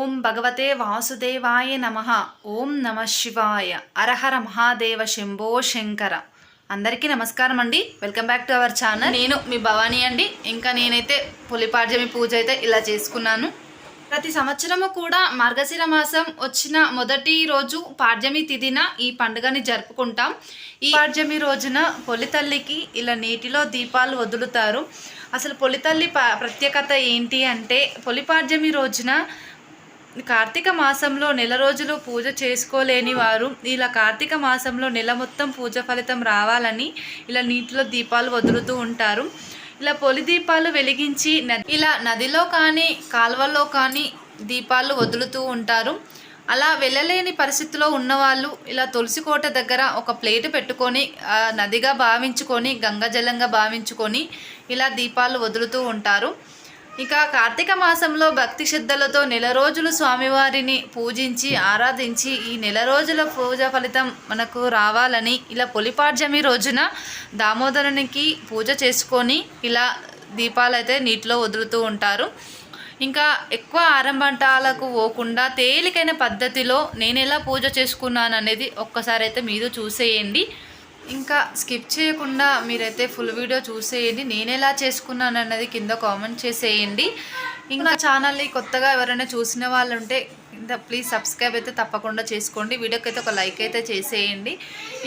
ఓం భగవతే వాసుదేవాయ నమ. ఓం నమ శివాయ. అరహర మహాదేవ శంభో శంకర. అందరికీ నమస్కారం అండి. Welcome back to our channel. నేను మీ భవానీ అండి. ఇంకా నేనైతే పులిపాడ్యమి పూజ అయితే ఇలా చేసుకున్నాను. ప్రతి సంవత్సరము కూడా మార్గశిర మాసం వచ్చిన మొదటి రోజు పాడ్యమి తిథిన ఈ పండుగని జరుపుకుంటాం. ఈ పాడ్యమి రోజున పొలితల్లికి ఇలా నీటిలో దీపాలు వదులుతారు. అసలు పొలితల్లి ప- ప్రత్యేకత ఏంటి అంటే పొలిపాడ్యమి రోజున కార్తీక మాసంలో నెల రోజులు పూజ చేసుకోలేని వారు ఇలా కార్తీక మాసంలో నెల మొత్తం పూజ ఫలితం రావాలని ఇలా నీటిలో దీపాలు వదులుతూ ఉంటారు. ఇలా పొలి దీపాలు వెలిగించి న- ఇలా నదిలో కానీ కాల్వలో కానీ దీపాలు వదులుతూ ఉంటారు. అలా వెళ్ళలేని పరిస్థితిలో ఉన్నవాళ్ళు ఇలా తులసి కోట దగ్గర ఒక ప్లేట్ పెట్టుకొని నదిగా భావించుకొని గంగజలంగా భావించుకొని ఇలా దీపాలు వదులుతూ ఉంటారు. ఇక కార్తీక మాసంలో భక్తి శ్రద్ధలతో నెల రోజులు స్వామివారిని పూజించి ఆరాధించి ఈ నెల రోజుల పూజ ఫలితం మనకు రావాలని ఇలా పొలిపాడ్యమి రోజున దామోదరునికి పూజ చేసుకొని ఇలా దీపాలు అయితే నీటిలో వదులుతూ ఉంటారు. ఇంకా ఎక్కువ ఆరంభంటాలకు పోకుండా తేలికైన పద్ధతిలో నేను ఎలా పూజ చేసుకున్నాను అనేది ఒక్కసారి అయితే మీరు చూసేయండి. ఇంకా స్కిప్ చేయకుండా మీరైతే ఫుల్ వీడియో చూసేయండి. నేను ఎలా చేసుకున్నాను అన్నది కింద కామెంట్ చేసేయండి. ఇంకా ఛానల్ని కొత్తగా ఎవరైనా చూసిన వాళ్ళు ఉంటే కింద ప్లీజ్ సబ్స్క్రైబ్ అయితే తప్పకుండా చేసుకోండి. వీడియోకి అయితే ఒక లైక్ అయితే చేసేయండి.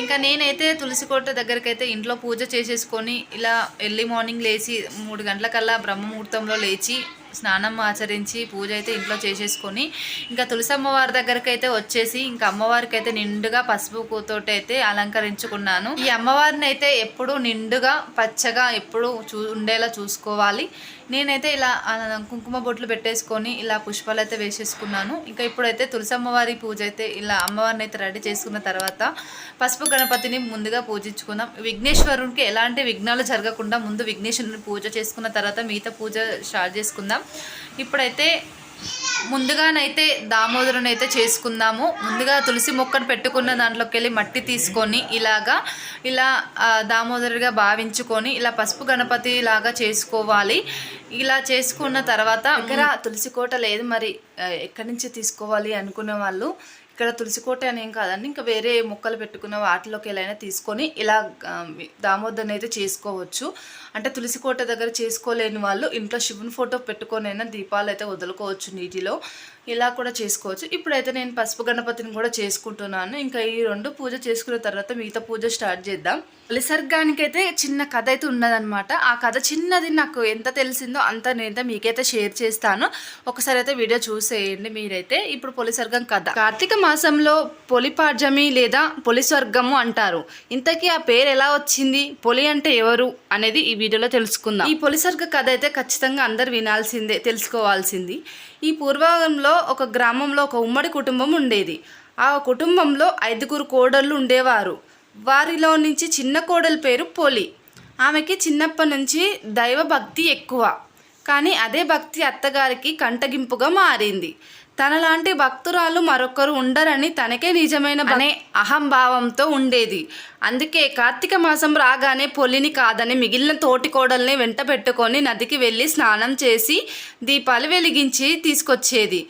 ఇంకా నేనైతే తులసి కోట దగ్గరికి అయితే ఇంట్లో పూజ చేసేసుకొని ఇలా ఎర్లీ మార్నింగ్ లేచి మూడు గంటలకల్లా బ్రహ్మముహూర్తంలో లేచి స్నానం ఆచరించి పూజ అయితే ఇంట్లో చేసేసుకొని ఇంకా తులసి అమ్మవారి దగ్గరికి అయితే వచ్చేసి ఇంకా అమ్మవారికి అయితే నిండుగా పసుపు తోటి అయితే అలంకరించుకున్నాను. ఈ అమ్మవారిని అయితే ఎప్పుడు నిండుగా పచ్చగా ఎప్పుడు చూ ఉండేలా చూసుకోవాలి. నేనైతే ఇలా కుంకుమ బొట్లు పెట్టేసుకొని ఇలా పుష్పాలు అయితే వేసేసుకున్నాను. ఇంకా ఇప్పుడైతే తులసి అమ్మవారి పూజ అయితే ఇలా అమ్మవారిని అయితే రెడీ చేసుకున్న తర్వాత పసుపు గణపతిని ముందుగా పూజించుకుందాం. విఘ్నేశ్వరునికి ఎలాంటి విఘ్నాలు జరగకుండా ముందు విఘ్నేశ్వరుని పూజ చేసుకున్న తర్వాత మిగతా పూజ స్టార్ట్ చేసుకుందాం. ఇప్పుడైతే ముందుగానైతే దామోదరుని అయితే చేసుకుందాము. ముందుగా తులసి మొక్కను పెట్టుకున్న దాంట్లోకి వెళ్ళి మట్టి తీసుకొని ఇలాగా ఇలా దామోదరుగా భావించుకొని ఇలా పసుపు గణపతి లాగా చేసుకోవాలి. ఇలా చేసుకున్న తర్వాత దగ్గర తులసి కోట లేదు మరి ఎక్కడి నుంచి తీసుకోవాలి అనుకునే వాళ్ళు ఇక్కడ తులసి కోట అని ఏం కాదండి. ఇంకా వేరే మొక్కలు పెట్టుకున్న వాటిలోకి వెళ్ళైనా తీసుకొని ఇలా ఆ, దామోదర్ని అయితే చేసుకోవచ్చు. అంటే తులసి కోట దగ్గర చేసుకోలేని వాళ్ళు ఇంట్లో శివుని ఫోటో పెట్టుకొనైనా దీపాలు అయితే వదులుకోవచ్చు నీటిలో. ఇలా కూడా చేసుకోవచ్చు. ఇప్పుడైతే నేను పసుపు గణపతిని కూడా చేసుకుంటున్నాను. ఇంకా ఈ రెండు పూజ చేసుకున్న తర్వాత మిగతా పూజ స్టార్ట్ చేద్దాం. నిసర్గానికైతే చిన్న కథ అయితే ఉన్నదనమాట ఆ కథ చిన్నది నాకు ఎంత తెలిసిందో అంత నేనైతే మీకైతే షేర్ చేస్తాను. ఒకసారి అయితే వీడియో చూసేయండి మీరైతే. ఇప్పుడు పొలిసర్గం కథ. కార్తీక మాసంలో పొలిపాడ్యమి లేదా పొలిస్వర్గము అంటారు. ఇంతకీ ఆ పేరు ఎలా వచ్చింది? పొలి అంటే ఎవరు? అనేది ఈ వీడియోలో తెలుసుకుందాం. ఈ పొలిసర్గ కథ అయితే ఖచ్చితంగా అందరు వినాల్సిందే తెలుసుకోవాల్సింది. ఈ పూర్వంలో ఒక గ్రామంలో ఒక ఉమ్మడి కుటుంబం ఉండేది. ఆ కుటుంబంలో ఐదుగురు కోడళ్ళు ఉండేవారు. వారిలో నుంచి చిన్న కోడలి పేరు పొలి. ఆమెకి చిన్నప్పటి నుంచి దైవ భక్తి ఎక్కువ. కానీ అదే భక్తి అత్తగారికి కంటగింపుగా మారింది. తనలాంటి భక్తురాలు మరొకరు ఉండరని తనకే నిజమైన అనే అహంభావంతో ఉండేది. అందుకే కార్తీక మాసం రాగానే పొలిని కాదని మిగిలిన తోటి కోడల్ని వెంట పెట్టుకొని నదికి వెళ్ళి స్నానం చేసి దీపాలు వెలిగించి తీసుకొచ్చేది.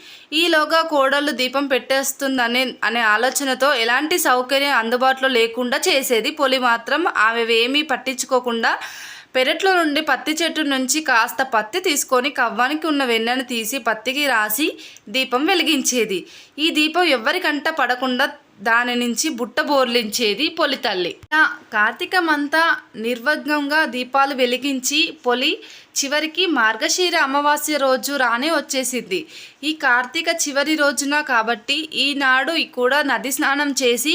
ఈలోగా కోడళ్ళు దీపం పెట్టేస్తుందనే అనే ఆలోచనతో ఎలాంటి సౌకర్యం అందుబాటులో లేకుండా చేసేది. పొలి మాత్రం ఆమె ఏమీ పట్టించుకోకుండా పెరట్లో నుండి పత్తి చెట్టు నుంచి కాస్త పత్తి తీసుకొని కవ్వానికి ఉన్న వెన్నను తీసి పత్తికి రాసి దీపం వెలిగించేది. ఈ దీపం ఎవరికంట పడకుండా దాని నుంచి బుట్ట బోర్లించేది పొలి తల్లి. కార్తీకమంతా నిర్వగ్నంగా దీపాలు వెలిగించి పొలి చివరికి మార్గశీర అమావాస్య రోజు రానే వచ్చేసింది. ఈ కార్తీక చివరి రోజున కాబట్టి ఈనాడు కూడా నది స్నానం చేసి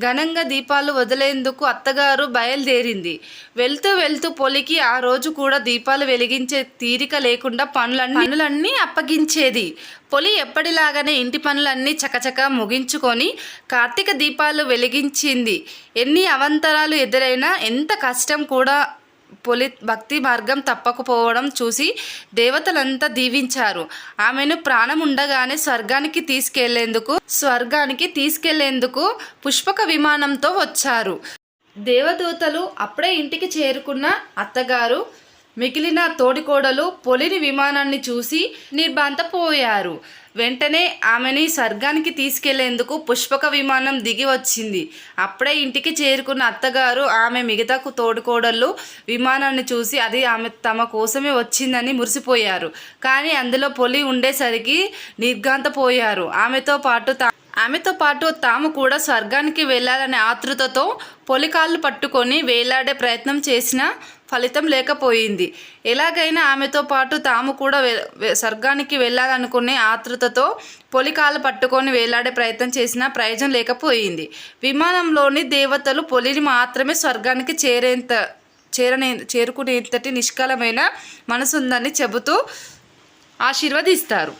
ఘనంగా దీపాలు వదిలేందుకు అత్తగారు బయలుదేరింది. వెళ్తూ వెళ్తూ పొలికి ఆ రోజు కూడా దీపాలు వెలిగించే తీరిక లేకుండా పనులన్నీ పనులన్నీ అప్పగించేది. పొలి ఎప్పటిలాగానే ఇంటి పనులన్నీ చకచక ముగించుకొని కార్తీక దీపాలు వెలిగించింది. ఎన్ని అవంతరాలు ఎదురైనా ఎంత కష్టం కూడా పొలి భక్తి మార్గం తప్పకపోవడం చూసి దేవతలంతా దీవించారు. ఆమెను ప్రాణం ఉండగానే స్వర్గానికి తీసుకెళ్ళేందుకు స్వర్గానికి తీసుకెళ్ళేందుకు పుష్పక విమానంతో వచ్చారు. దేవదూతలు అప్పుడే ఇంటికి చేరుకున్న అత్తగారు మిగిలిన తోడికోడలు పొలిని విమానాన్ని చూసి నిర్బాంతపోయారు వెంటనే ఆమెని స్వర్గానికి తీసుకెళ్ళేందుకు పుష్పక విమానం దిగి వచ్చింది. అప్పుడే ఇంటికి చేరుకున్న అత్తగారు ఆమె మిగతా తోడుకోడళ్ళు విమానాన్ని చూసి అది ఆమె తమ కోసమే వచ్చిందని మురిసిపోయారు. కానీ అందులో పొలి ఉండేసరికి నిర్గాంతపోయారు ఆమెతో పాటు ఆమెతో పాటు తాము కూడా స్వర్గానికి వెళ్ళాలనే ఆతృతతో పొలికాళ్ళు పట్టుకొని వేలాడే ప్రయత్నం చేసినా ఫలితం లేకపోయింది. ఎలాగైనా ఆమెతో పాటు తాము కూడా స్వర్గానికి వెళ్ళాలనుకునే ఆతృతతో పొలికాలు పట్టుకొని వేలాడే ప్రయత్నం చేసినా ప్రయోజనం లేకపోయింది. విమానంలోని దేవతలు పొలిని మాత్రమే స్వర్గానికి చేరేంత చేరనే చేరుకునేంతటి నిష్కలమైన మనసుందని చెబుతూ ఆశీర్వదిస్తారు.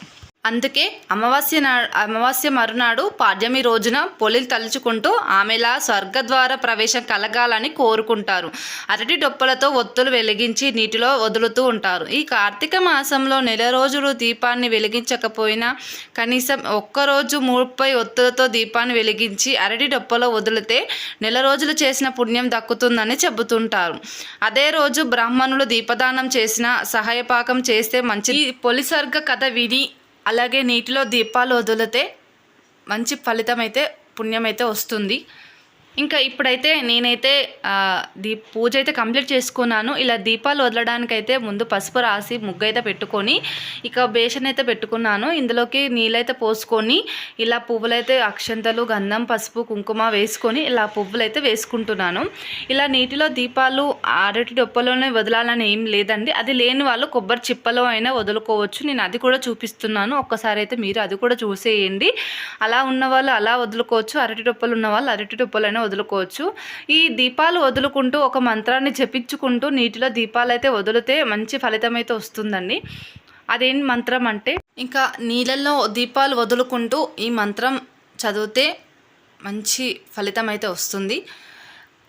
అందుకే అమావాస్య నా అమావాస్య మరునాడు పాడ్యమి రోజున పొలిలు తలుచుకుంటూ ఆమెలా స్వర్గద్వార ప్రవేశం కలగాలని కోరుకుంటారు. అరటి డొప్పలతో ఒత్తులు వెలిగించి నీటిలో వదులుతూ ఉంటారు. ఈ కార్తీక మాసంలో నెల రోజులు దీపాన్ని వెలిగించకపోయినా కనీసం ఒక్కరోజు ముప్పై ఒత్తులతో దీపాన్ని వెలిగించి అరటి డొప్పలో వదిలితే నెల రోజులు చేసిన పుణ్యం దక్కుతుందని చెబుతుంటారు. అదే రోజు బ్రాహ్మణులు దీపదానం చేసిన సహాయపాకం చేస్తే మంచి పొలిసర్గ కథ విని అలాగే నీటిలో దీపాలు వదిలితే మంచి ఫలితం అయితే పుణ్యం అయితే వస్తుంది. ఇంకా ఇప్పుడైతే నేనైతే దీ పూజ అయితే కంప్లీట్ చేసుకున్నాను. ఇలా దీపాలు వదలడానికైతే ముందు పసుపు రాసి ముగ్గు అయితే పెట్టుకొని ఇక బేషన్ అయితే పెట్టుకున్నాను. ఇందులోకి నీళ్ళైతే పోసుకొని ఇలా పువ్వులైతే అక్షంతలు గంధం పసుపు కుంకుమ వేసుకొని ఇలా పువ్వులైతే వేసుకుంటున్నాను. ఇలా నీటిలో దీపాలు అరటి డొప్పలోనే వదలాలని ఏం లేదండి. అది లేని వాళ్ళు కొబ్బరి చిప్పలో అయినా వదులుకోవచ్చు. నేను అది కూడా చూపిస్తున్నాను. ఒక్కసారి అయితే మీరు అది కూడా చూసేయండి. అలా ఉన్న వాళ్ళు అలా వదులుకోవచ్చు. అరటి డొప్పలు ఉన్న వాళ్ళు అరటి డొప్పలైనా వదులుకోవచ్చు. ఈ దీపాలు వదులుకుంటూ ఒక మంత్రాన్ని జపించుకుంటూ నీటిలో దీపాలు అయితే వదిలితే మంచి ఫలితం అయితే వస్తుందండి. అదేం మంత్రం అంటే? ఇంకా నీళ్ళల్లో దీపాలు వదులుకుంటూ ఈ మంత్రం చదివితే మంచి ఫలితం అయితే వస్తుంది.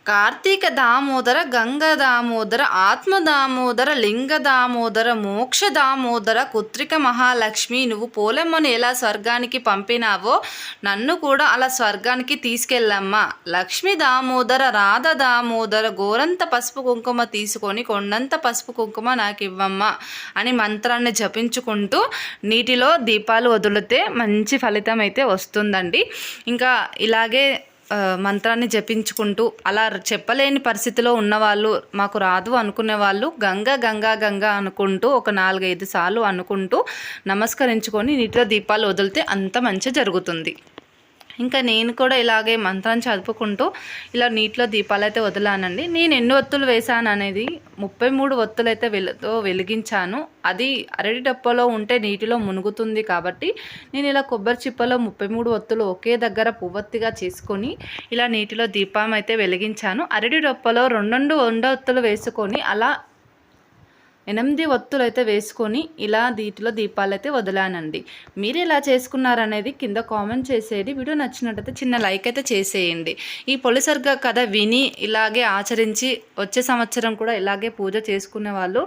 కార్తీక దామోదర గంగ దామోదర ఆత్మ దామోదర లింగ దామోదర మోక్ష దామోదర కుత్రిక మహాలక్ష్మి. నువ్వు పోలమ్మను ఎలా స్వర్గానికి పంపినావో నన్ను కూడా అలా స్వర్గానికి తీసుకెళ్ళమ్మా. లక్ష్మి దామోదర రాధ దామోదర గోరంత పసుపు కుంకుమ తీసుకొని కొండంత పసుపు కుంకుమ నాకు ఇవ్వమ్మా అని మంత్రాన్ని జపించుకుంటూ నీటిలో దీపాలు వదిలితే మంచి ఫలితం అయితే వస్తుందండి. ఇంకా ఇలాగే మంత్రాన్ని జపించుకుంటూ అలా చెప్పలేని పరిస్థితిలో ఉన్నవాళ్ళు మాకు రాదు అనుకునే వాళ్ళు గంగ గంగా గంగా అనుకుంటూ ఒక నాలుగైదు సార్లు అనుకుంటూ నమస్కరించుకొని నీటిలో దీపాలు వదిలితే అంత మంచి జరుగుతుంది. ఇంకా నేను కూడా ఇలాగే మంత్రాన్ని చదువుకుంటూ ఇలా నీటిలో దీపాలు అయితే వదిలానండి. నేను ఎన్ని ఒత్తులు వేశాను అనేది ముప్పై మూడు ఒత్తులు అయితే వెలుతో వెలిగించాను. అది అరటి డప్పలో ఉంటే నీటిలో మునుగుతుంది కాబట్టి నేను ఇలా కొబ్బరి చిప్పలో ముప్పై మూడు ఒత్తులు ఒకే దగ్గర పువ్వొత్తిగా చేసుకొని ఇలా నీటిలో దీపం అయితే వెలిగించాను. అరటి డప్పలో రెండు వంద ఒత్తులు వేసుకొని అలా ఎనిమిది ఒత్తులు అయితే వేసుకొని ఇలా దీటిలో దీపాలు అయితే వదిలానండి. మీరు ఎలా చేసుకున్నారనేది కింద కామెంట్ చేసేయండి. వీడియో నచ్చినట్టయితే చిన్న లైక్ అయితే చేసేయండి. ఈ పొలిసర్గ కథ విని ఇలాగే ఆచరించి వచ్చే సంవత్సరం కూడా ఇలాగే పూజ చేసుకునే వాళ్ళు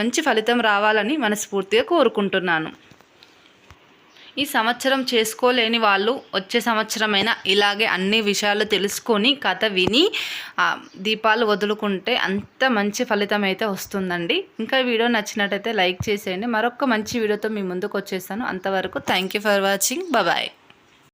మంచి ఫలితం రావాలని మనస్ఫూర్తిగా కోరుకుంటున్నాను. ఈ సంవత్సరం చేసుకోలేని వాళ్ళు వచ్చే సంవత్సరమైనా ఇలాగే అన్ని విషయాలు తెలుసుకొని కథ విని దీపాలు వదులుకుంటే అంత మంచి ఫలితం అయితే వస్తుందండి. ఇంకా వీడియో నచ్చినట్టయితే లైక్ చేసేయండి. మరొక మంచి వీడియోతో మీ ముందుకు వచ్చేస్తాను. అంతవరకు thank you for watching. Bye.